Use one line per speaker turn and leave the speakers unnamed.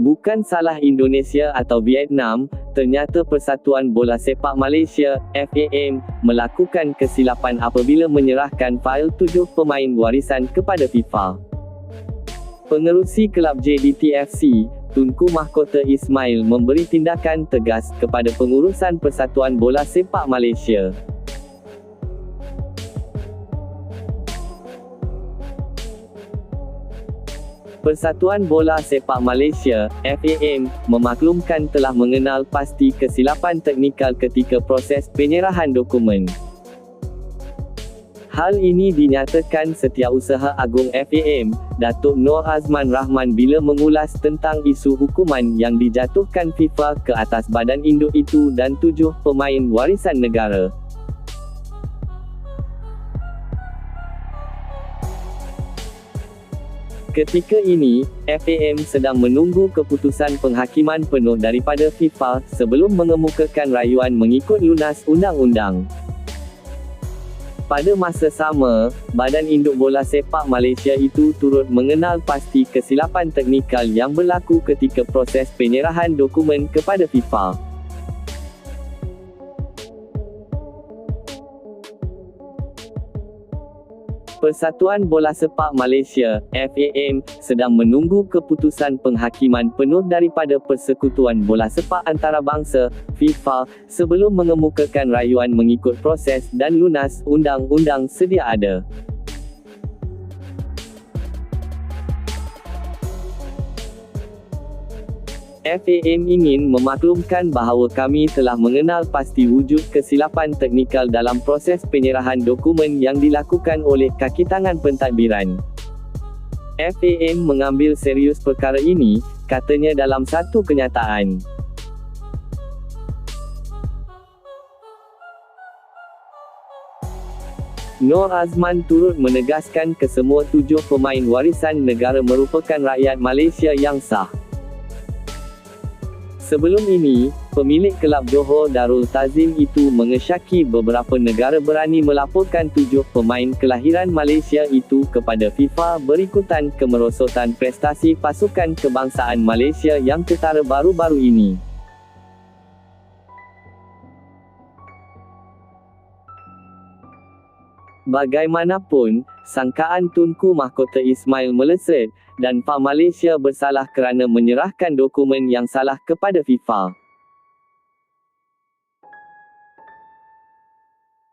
Bukan salah Indonesia atau Vietnam, ternyata Persatuan Bola Sepak Malaysia, FAM, melakukan kesilapan apabila menyerahkan fail tujuh pemain warisan kepada FIFA. Pengerusi kelab JDTFC, Tunku Mahkota Ismail memberi tindakan tegas kepada pengurusan Persatuan Bola Sepak Malaysia. Persatuan Bola Sepak Malaysia, FAM, memaklumkan telah mengenal pasti kesilapan teknikal ketika proses penyerahan dokumen. Hal ini dinyatakan Setiausaha Agung FAM, Datuk Noor Azman Rahman bila mengulas tentang isu hukuman yang dijatuhkan FIFA ke atas badan induk itu dan tujuh pemain warisan negara. Ketika ini, FAM sedang menunggu keputusan penghakiman penuh daripada FIFA sebelum mengemukakan rayuan mengikut lunas undang-undang. Pada masa sama, Badan Induk Bola Sepak Malaysia itu turut mengenal pasti kesilapan teknikal yang berlaku ketika proses penyerahan dokumen kepada FIFA. Persatuan Bola Sepak Malaysia, FAM, sedang menunggu keputusan penghakiman penuh daripada Persekutuan Bola Sepak Antarabangsa, FIFA, sebelum mengemukakan rayuan mengikut proses dan lunas undang-undang sedia ada. FAM ingin memaklumkan bahawa kami telah mengenal pasti wujud kesilapan teknikal dalam proses penyerahan dokumen yang dilakukan oleh kakitangan pentadbiran. FAM mengambil serius perkara ini, katanya dalam satu kenyataan. Noor Azman turut menegaskan kesemua tujuh pemain warisan negara merupakan rakyat Malaysia yang sah. Sebelum ini, pemilik kelab Johor Darul Tazim itu mengesyaki beberapa negara berani melaporkan tujuh pemain kelahiran Malaysia itu kepada FIFA berikutan kemerosotan prestasi pasukan kebangsaan Malaysia yang ketara baru-baru ini. Bagaimanapun, sangkaan Tunku Mahkota Ismail meleset, dan FA Malaysia bersalah kerana menyerahkan dokumen yang salah kepada FIFA.